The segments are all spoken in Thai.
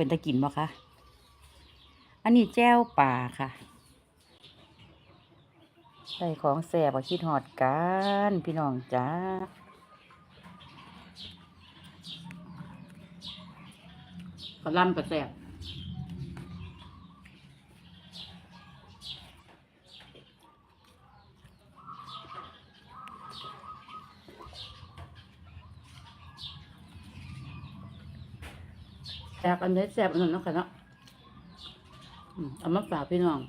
เป็นตะกินบ่คะ อันนี้แจ้วป่าค่ะใส่ของแสบคิดหอดกันพี่น้องจ้าก็ล่ำกระแสบ แสบอันนี้แสบอันนั้นเนาะค่ะเนาะเอามาฝากพี่น้อง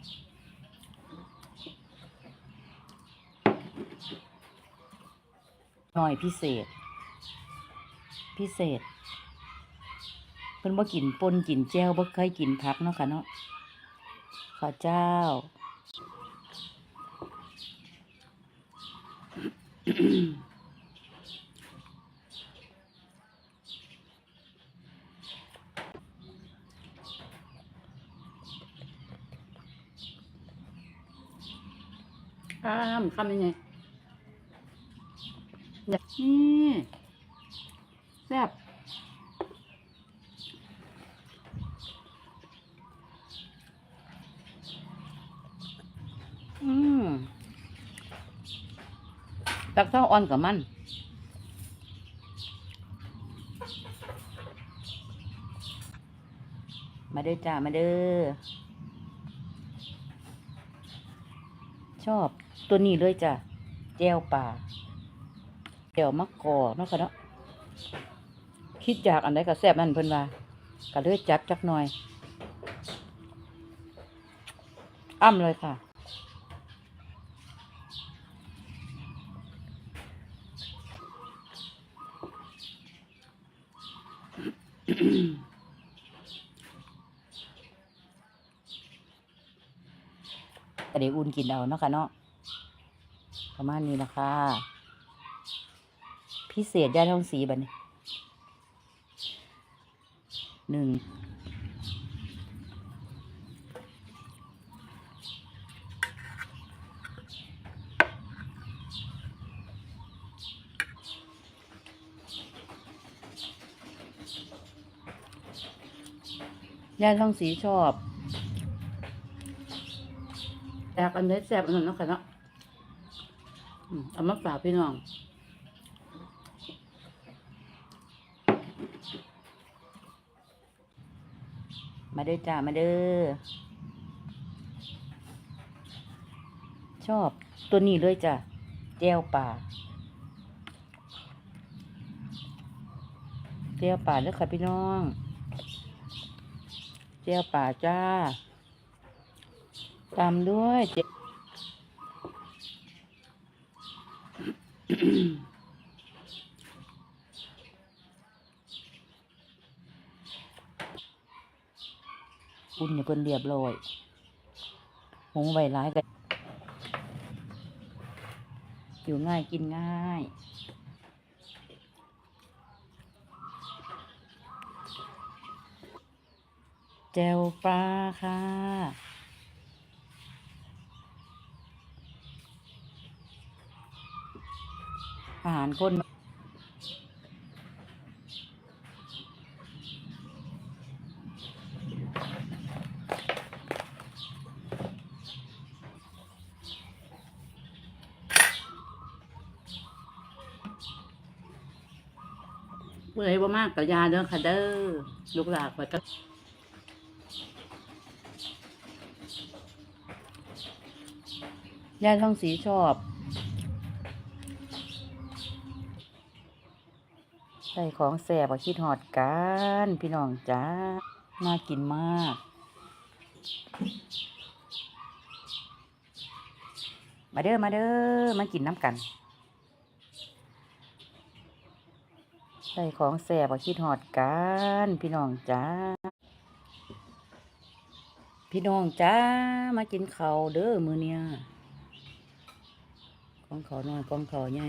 หน่อยพิเศษ พิเศษ เพิ่นบ่กินปนกินแจ้วบ่เคยกินผักเนาะค่ะเนาะข้าเจ้า ข้ามข้ามยังไงนี่แซ่บอืมตักเท่าอ่อนกับมันมาเด้อจ้า มาเด้อชอบ ตัวนี้เลยจ้ะแจวป่าแจวมะกอกเนาะค่ะเนาะคิดอยากอันใดก็แซ่บนั่นเพิ่นว่าก็เลยจัดจักหน่อย อ้ำเลยค่ะแต่เดี๋ยวอุ่นกินเอาเนาะค่ะเนาะ ประมาณนี้นะคะ พิเศษย่าท้องสีบันี้หนึ่งย่าท้องสีชอบแซ่บอันนี้แซ่บอันนั้นเนาะค่ะเนาะ เอามาฝากพี่น้องมาเด้อจ้า มาเด้อ ชอบตัวนี้เลยจ้ะแก้วป่าแก้วป่าเด้อค่ะพี่น้องแก้วป่าจ้า ตามด้วยเจ อุ่นอย่าเพิ่นเรียบร้อยหงไวร้ายกันอยู่ง่ายกินง่ายแจวปลาค่ะ อาหารคนเมื่อยบ่มากกับยาเด้อค่ะเด้อลูกหลานไปก็ยาท้องสีชอบ ใส่ของแสบอะคิดหอดกัน พี่น้องจ้าน่ากินมาก มาเด้อมาเด้อมากินน้ำกันใส่ของแสบอะคิดหอดกันพี่น้องจ้าพี่น้องจ้ามากินเขาเด้อมือเนี่ยของเขาน้อยของเขาใหญ่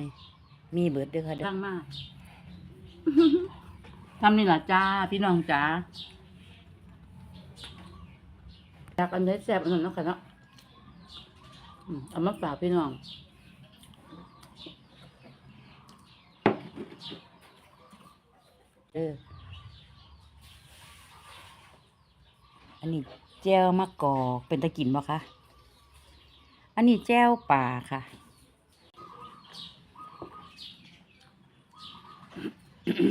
มีเบิดเด้อค่ะเด้อมาก ทำนี่ล่ะจ้า พี่น้องจ้าอยากอันนี้แซ่บอันนั้นเนาะค่ะเนาะอืมเอามาฝากพี่น้อง เออ อันนี้แจ้วมะกอกเป็นตะกินบ่คะ อันนี้แจ้วป่าค่ะ ม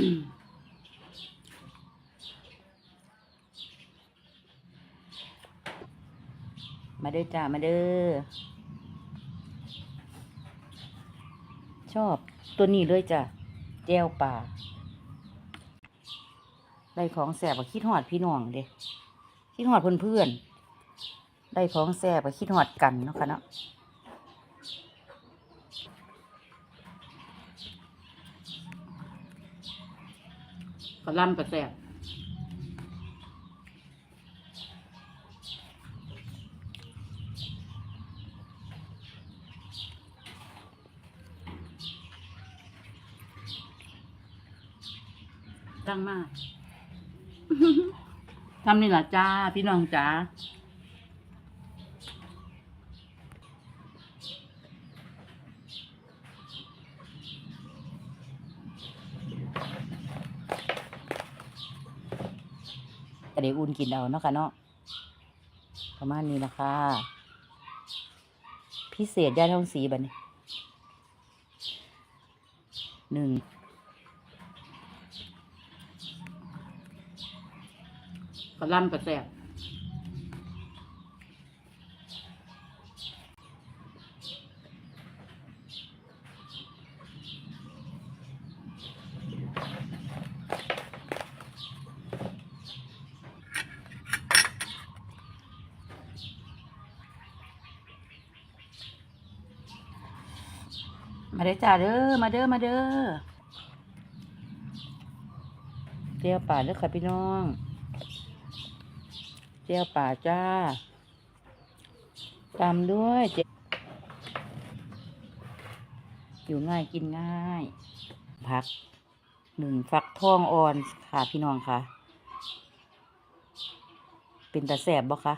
าเด้อจ้า มาเด้อ ชอบตัวนี้เลยจ้ะ แจ้วป่าได้ของแสบกับคิดหอดพี่น้องเด้คิดหอดเพื่อนเพื่อนได้ของแสบกับคิดหอดกันเนาะค่ะเนาะะลำกระแสบตั้งมาก ทำนี่หละจ้า พี่น้องจ้า แต่เดี๋ยวอุ่นกินเอาเนาะค่ะเนาะประมาณนี้นะคะพิเศษย่าทองสีบันี้หนึ่งกระลำกระแสบ มาเด้อจ้าเด้อมาเด้อมาเด้อเจียวป่าเด้อค่ะพี่น้องเจียวป่าจ้าตามด้วยเจอยู่ง่ายกินง่าย ผักหนึ่งฟักทองอ่อนค่ะพี่น้องค่ะ เป็นตาแสบบ่คะ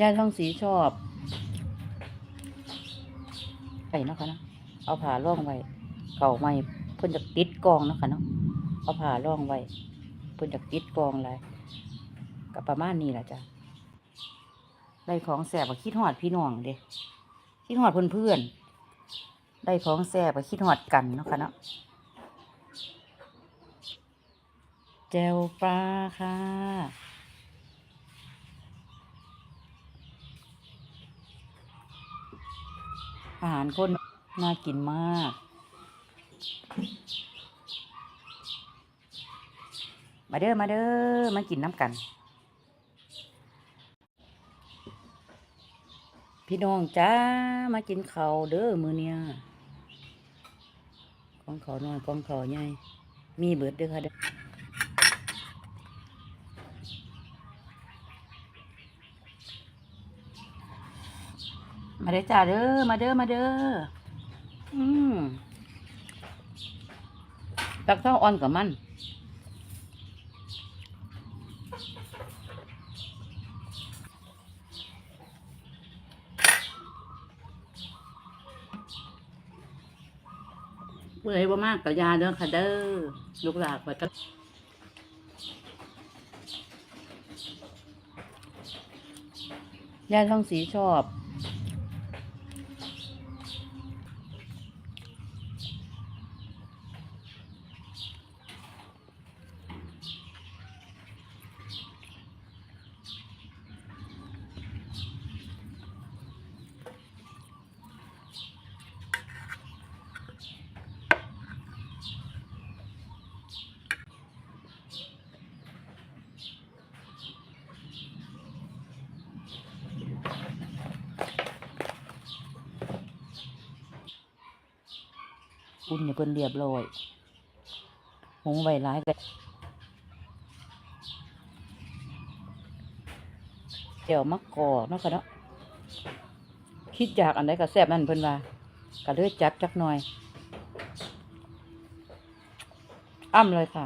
ยายทองสีชอบไก่นะคะเนาะเอาผ่าร่องไว้ เก่าไม่เพิ่นจะติดกองนะคะเนาะเอาผ่าร่องไว้เพิ่นจะติดกองอะไรก็ประมาณนี้แหละจ้ะได้ของแสบกับคิดหอดพี่น้องเด้คิดหอดเพื่อนเพื่อนได้ของแสบกับคิดหอดกันเนาะค่ะเนาะแจวปลาค่ะ อาหารคนน่ากินมาก มาเด้อ มาเด้อ มากินน้ำกัน พี่น้องจ้า มากินข้าวเด้อมือเนี่ยของเขาน้อยของเขาใหญ่ มีเบิดเด้อค่ะเด้อ มาเด้อจ้าเด้อ มาเด้อ มาเด้อ อืมตักเท่าอ่อนกับมัน เปื่อยบ่มากกับยาเด้อค่ะเด้อ ลูกหลากไปก็ยาท้องสีชอบ อุ่นเนี่ยเพิ่นเรียบร้อยหงไว้ร้ายกันเดี๋ยวมักกอเนาะค่ะเนาะคิดอยากอันใดก็แซ่บนั่นเพิ่นว่าก็เลยจัดจักหน่อย อ้ำเลยค่ะ